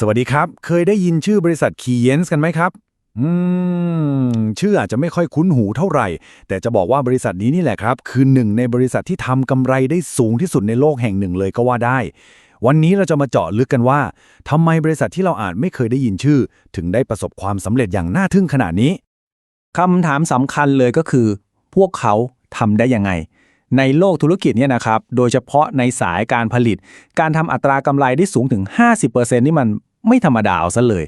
สวัสดีครับ เคยได้ยินชื่อบริษัท k e y e n s กันไหมครับ อืม ชื่ออาจจะไม่ค่อยคุ้นหูเท่าไหร่ แต่จะบอกว่าบริษัทนี้นี่แหละครับ คือหนึ่งในบริษัทที่ทำกำไรได้สูงที่สุดในโลกแห่งหนึ่งเลยก็ว่าได้ วันนี้เราจะมาเจาะลึกกันว่าทำไมบริษัทที่เราอาจไม่เคยได้ยินชื่อ ถึงได้ประสบความสำเร็จอย่างน่าทึ่งขนาดนี้คำถามสำคัญเลยก็คือ พวกเขาทำได้ยังไงในโลกธุรกิจเนี่ยนะครับ โดยเฉพาะในสายการผลิต การทำอัตรากำไรได้สูงถึง 50%นี่มัน ไม่ธรรมดาเอาซะเลย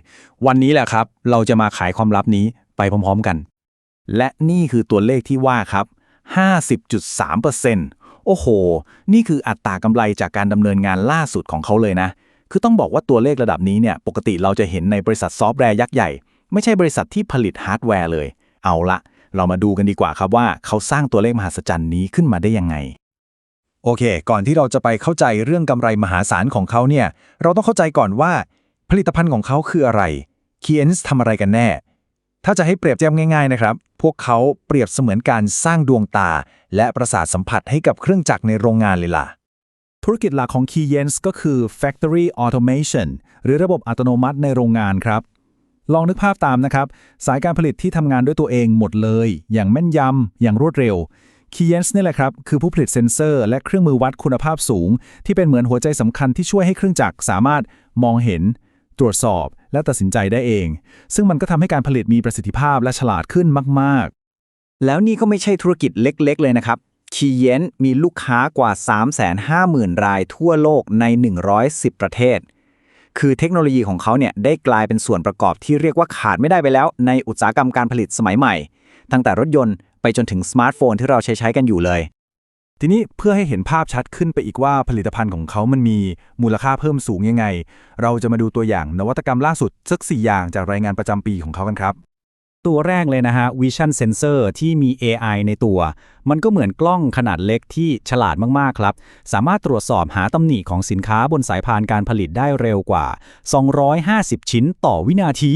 วันนี้แหละครับ เราจะมาขายความลับนี้ไปพร้อมๆกัน และนี่คือตัวเลขที่ว่าครับ 50.3%โอ้โห นี่คืออัตรากำไรจากการดำเนินงานล่าสุดของเขาเลยนะ คือต้องบอกว่าตัวเลขระดับนี้เนี่ย ปกติเราจะเห็นในบริษัทซอฟต์แวร์ยักษ์ใหญ่ ไม่ใช่บริษัทที่ผลิตฮาร์ดแวร์เลย เอาละ เรามาดูกันดีกว่าครับว่าเขาสร้างตัวเลขมหัศจรรย์นี้ขึ้นมาได้ยังไงโอเค ก่อนที่เราจะไปเข้าใจเรื่องกำไรมหาศาลของเขาเนี่ย เราต้องเข้าใจก่อนว่า ผลิตภัณฑ์ของเขาคืออะไร k e y e n s ทำอะไรกันแน่ ถ้าจะให้เปรียบเทียบง่ายๆนะครับ พวกเขาเปรียบเสมือนการสร้างดวงตา และประสาทสัมผัสให้กับเครื่องจักรในโรงงานเลยล่ะ ธุรกิจหลักของ k e y e n s ก็คือ Factory Automation หรือระบบอัตโนมัติในโรงงานครับ ลองนึกภาพตามนะครับ สายการผลิตที่ทำงานด้วยตัวเองหมดเลย อย่างแม่นยำอย่างรวดเร็ว k e y e n s นี่แหละครับ คือผู้ผลิตเซ็นเซอร์ และเครื่องมือวัดคุณภาพสูง ที่เป็นเหมือนหัวใจสำคัญที่ช่วยให้เครื่องจักรสามารถมองเห็น ตรวจสอบและตัดสินใจได้เอง ซึ่งมันก็ทำให้การผลิตมีประสิทธิภาพและฉลาดขึ้นมาก ๆ แล้วนี่ก็ไม่ใช่ธุรกิจเล็ก ๆ เลยนะครับคีเยนมีลูกค้ากว่า 350,000 รายทั่วโลกใน 110 ประเทศ คือเทคโนโลยีของเขาเนี่ยได้กลายเป็นส่วนประกอบที่เรียกว่าขาดไม่ได้ไปแล้ว ในอุตสาหกรรมการผลิตสมัยใหม่ ตั้งแต่รถยนต์ไปจนถึงสมาร์ทโฟนที่เราใช้ใช้กันอยู่เลย ทีนี้เพื่อให้เห็นภาพชัดขึ้นไปอีกว่าผลิตภัณฑ์ของเขามันมีมูลค่าเพิ่มสูงยังไง เราจะมาดูตัวอย่างนวัตกรรมล่าสุดสัก4อย่างจากรายงานประจำปีของเขากันครับ ตัวแรกเลยนะฮะ Vision Sensor ที่มี AI ในตัว มันก็เหมือนกล้องขนาดเล็กที่ฉลาดมากๆครับ สามารถตรวจสอบหาตำหนิของสินค้าบนสายพานการผลิตได้เร็วกว่า 250 ชิ้นต่อวินาที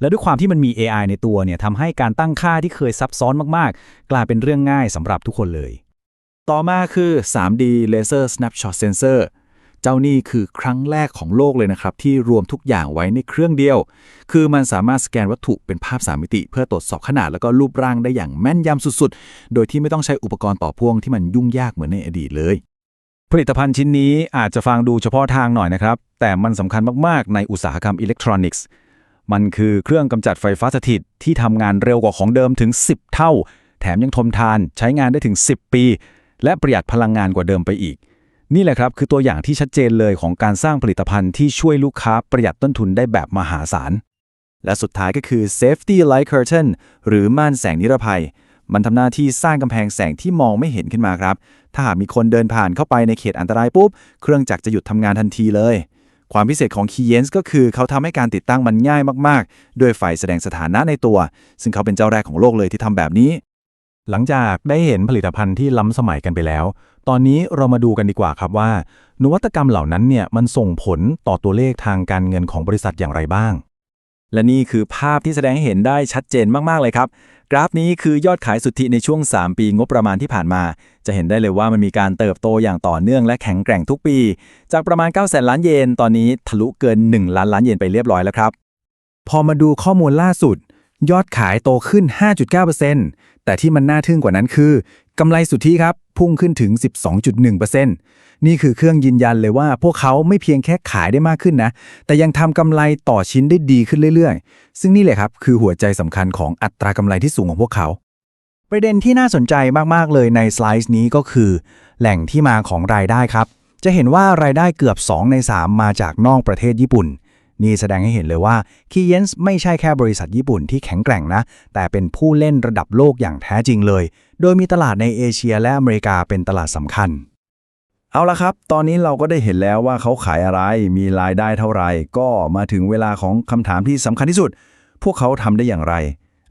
และด้วยความที่มันมี AI ในตัวเนี่ยทำให้การตั้งค่าที่เคยซับซ้อนมากๆ กลายเป็นเรื่องง่ายสำหรับทุกคนเลย ต่อมาคือ 3D Laser Snapshot Sensor เจ้านี่คือครั้งแรกของโลกเลยนะครับ ที่รวมทุกอย่างไว้ในเครื่องเดียว คือมันสามารถสแกนวัตถุเป็นภาพ3มิติ เพื่อตรวจสอบขนาดแล้วก็รูปร่างได้อย่างแม่นยำสุดๆ โดยที่ไม่ต้องใช้อุปกรณ์ต่อพ่วงที่มันยุ่งยากเหมือนในอดีตเลย ผลิตภัณฑ์ชิ้นนี้อาจจะฟังดูเฉพาะทางหน่อยนะครับ แต่มันสำคัญมากๆ ในอุตสาหกรรมอิเล็กทรอนิกส์มันคือเครื่องกำจัดไฟฟ้าสถิตที่ทำงานเร็วกว่าของเดิมถึง 10 เท่า แถมยังทนทานใช้งานได้ถึง 10 ปี และประหยัดพลังงานกว่าเดิมไปอีก นี่แหละครับคือตัวอย่างที่ชัดเจนเลยของการสร้างผลิตภัณฑ์ที่ช่วยลูกค้าประหยัดต้นทุนได้แบบมหาศาล และสุดท้ายก็คือ Safety Light Curtain หรือม่านแสงนิรภัย มันทำหน้าที่สร้างกำแพงแสงที่มองไม่เห็นขึ้นมาครับ ถ้าหากมีคนเดินผ่านเข้าไปในเขตอันตรายปุ๊บ เครื่องจักรจะหยุดทำงานทันทีเลยความพิเศษของ k e y e n s ก็คือเขาทำให้การติดตั้งมันง่ายมาก ๆ ด้วยไฟแสดงสถานะในตัว ซึ่งเขาเป็นเจ้าแรกของโลกเลยที่ทำแบบนี้ หลังจากได้เห็นผลิตภัณฑ์ที่ล้ำสมัยกันไปแล้ว ตอนนี้เรามาดูกันดีกว่าครับว่า นวัตกรรมเหล่านั้นเนี่ยมันส่งผลต่อตัวเลขทางการเงินของบริษัทอย่างไรบ้าง และนี่คือภาพที่แสดงให้เห็นได้ชัดเจนมาก ๆ เลยครับ กราฟนี้คือยอดขายสุทธิในช่วง 3 ปีงบประมาณที่ผ่านมา จะเห็นได้เลยว่ามันมีการเติบโตอย่างต่อเนื่องและแข็งแกร่งทุกปี จากประมาณ 9 0 0แสนล้านเยน ตอนนี้ทะลุเกิน 1 ล้านล้านเยนไปเรียบร้อยแล้วครับ พอมาดูข้อมูลล่าสุด ยอดขายโตขึ้น 5.9% แต่ที่มันน่าทึ่งกว่านั้นคือกำไรสุทธิครับ พุ่งขึ้นถึง 12.1%นี่คือเครื่องยืนยันเลยว่า พวกเขาไม่เพียงแค่ขายได้มากขึ้นนะ แต่ยังทำกำไรต่อชิ้นได้ดีขึ้นเรื่อยๆ ซึ่งนี่แหละครับคือหัวใจสำคัญของอัตรากำไรที่สูงของพวกเขาประเด็นที่น่าสนใจมาก ๆ เลยในสไลด์นี้ก็คือ แหล่งที่มาของรายได้ครับ จะเห็นว่ารายได้เกือบ 2 ใน 3 มาจากนอกประเทศญี่ปุ่น นี่แสดงให้เห็นเลยว่า k e y e n s ไม่ใช่แค่บริษัทญี่ปุ่นที่แข็งแกร่งนะ แต่เป็นผู้เล่นระดับโลกอย่างแท้จริงเลย โดยมีตลาดในเอเชียและอเมริกาเป็นตลาดสำคัญ เอาละครับ ตอนนี้เราก็ได้เห็นแล้วว่าเขาขายอะไร มีรายได้เท่าไหร่ ก็มาถึงเวลาของคำถามที่สำคัญที่สุด พวกเขาทำได้อย่างไร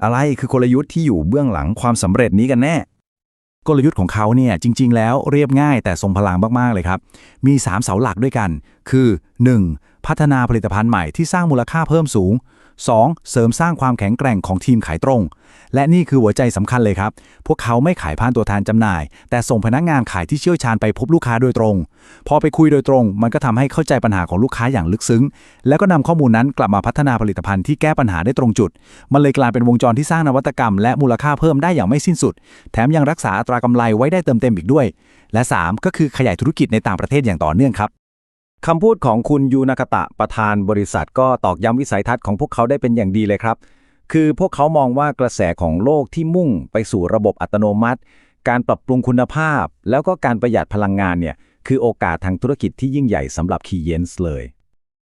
อะไรคือกลยุทธ์ที่อยู่เบื้องหลังความสำเร็จนี้กันแน่ กลยุทธ์ของเขาเนี่ยจริง ๆ แล้วเรียบง่ายแต่ทรงพลังมากๆเลยครับ มี 3 เสาหลักด้วยกัน คือ 1. พัฒนาผลิตภัณฑ์ใหม่ที่สร้างมูลค่าเพิ่มสูง 2. เสริมสร้างความแข็งแกร่งของทีมขายตรง และนี่คือหัวใจสำคัญเลยครับ พวกเขาไม่ขายผ่านตัวแทนจำหน่าย แต่ส่งพนักงานขายที่เชี่ยวชาญไปพบลูกค้าโดยตรง พอไปคุยโดยตรง มันก็ทำให้เข้าใจปัญหาของลูกค้าอย่างลึกซึ้ง แล้วก็นำข้อมูลนั้นกลับมาพัฒนาผลิตภัณฑ์ที่แก้ปัญหาได้ตรงจุด มันเลยกลายเป็นวงจรที่สร้างนวัตกรรม และมูลค่าเพิ่มได้อย่างไม่สิ้นสุด แถมยังรักษาอัตรากำไรไว้ได้เติมเต็มอีกด้วย และ 3 ก็คือขยายธุรกิจในต่างประเทศอย่างต่อเนื่องครับ คำพูดของคุณยูนากตะประธานบริษัทก็ตอกย้ำวิสัยทัศน์ของพวกเขาได้เป็นอย่างดีเลยครับ คือพวกเขามองว่ากระแสของโลกที่มุ่งไปสู่ระบบอัตโนมัติ การปรับปรุงคุณภาพ แล้วก็การประหยัดพลังงานเนี่ยคือโอกาสทางธุรกิจที่ยิ่งใหญ่สำหรับคีเยนส์เลย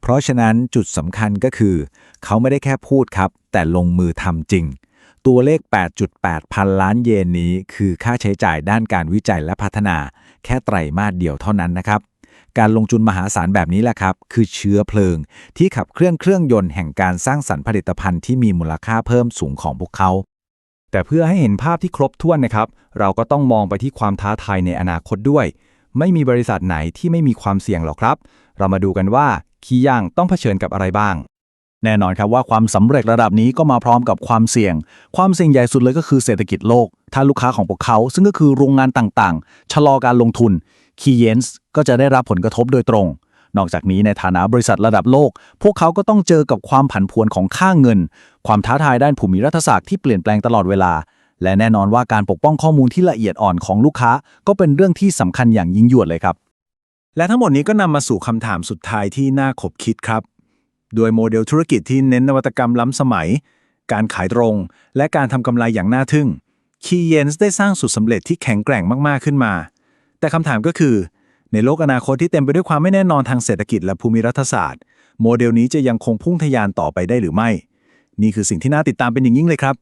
เพราะฉะนั้นจุดสำคัญก็คือ เขาไม่ได้แค่พูดครับ แต่ลงมือทำจริง ตัวเลข 8.8 พันล้านเยนนี้ คือค่าใช้จ่ายด้านการวิจัยและพัฒนา แค่ไตรมาสเดียวเท่านั้นนะครับ การลงทุนมหาศาลแบบนี้แหละครับ คือเชื้อเพลิง ที่ขับเคลื่อนเครื่องยนต์แห่งการสร้างสรรค์ผลิตภัณฑ์ที่มีมูลค่าเพิ่มสูงของพวกเขา แต่เพื่อให้เห็นภาพที่ครบถ้วนนะครับ เราก็ต้องมองไปที่ความท้าทายในอนาคตด้วย ไม่มีบริษัทไหนที่ไม่มีความเสี่ยงหรอกครับ เรามาดูกันว่าคีย่างต้องเผชิญกับอะไรบ้างแน่นอนครับว่าความสำเร็จระดับนี้ก็มาพร้อมกับความเสี่ยง ความเสี่ยงใหญ่สุดเลยก็คือเศรษฐกิจโลก ถ้าลูกค้าของพวกเขา ซึ่งก็คือโรงงานต่างๆ ชะลอการลงทุน คีเยนส์ก็จะได้รับผลกระทบโดยตรง นอกจากนี้ในฐานะบริษัทระดับโลก พวกเขาก็ต้องเจอกับความผันผวนของค่าเงิน ความท้าทายด้านภูมิรัฐศาสตร์ที่เปลี่ยนแปลงตลอดเวลา และแน่นอนว่าการปกป้องข้อมูลที่ละเอียดอ่อนของลูกค้า ก็เป็นเรื่องที่สำคัญอย่างยิ่งยวดเลยครับ และทั้งหมดนี้ก็นำมาสู่คำถามสุดท้ายที่น่าขบคิดครับ โดยโมเดลธุรกิจที่เน้นนวัตกรรมล้ำสมัย การขายตรง และการทำกำไรอย่างน่าทึ่งคีเยนส์ได้สร้างสูตรสำเร็จที่แข็งแกร่งมาก ๆ ขึ้นมา แต่คำถามก็คือ ในโลกอนาคตที่เต็มไปด้วยความไม่แน่นอนทางเศรษฐกิจและภูมิรัฐศาสตร์ โมเดลนี้จะยังคงพุ่งทะยานต่อไปได้หรือไม่ นี่คือสิ่งที่น่าติดตามเป็นอย่างยิ่งเลยครับ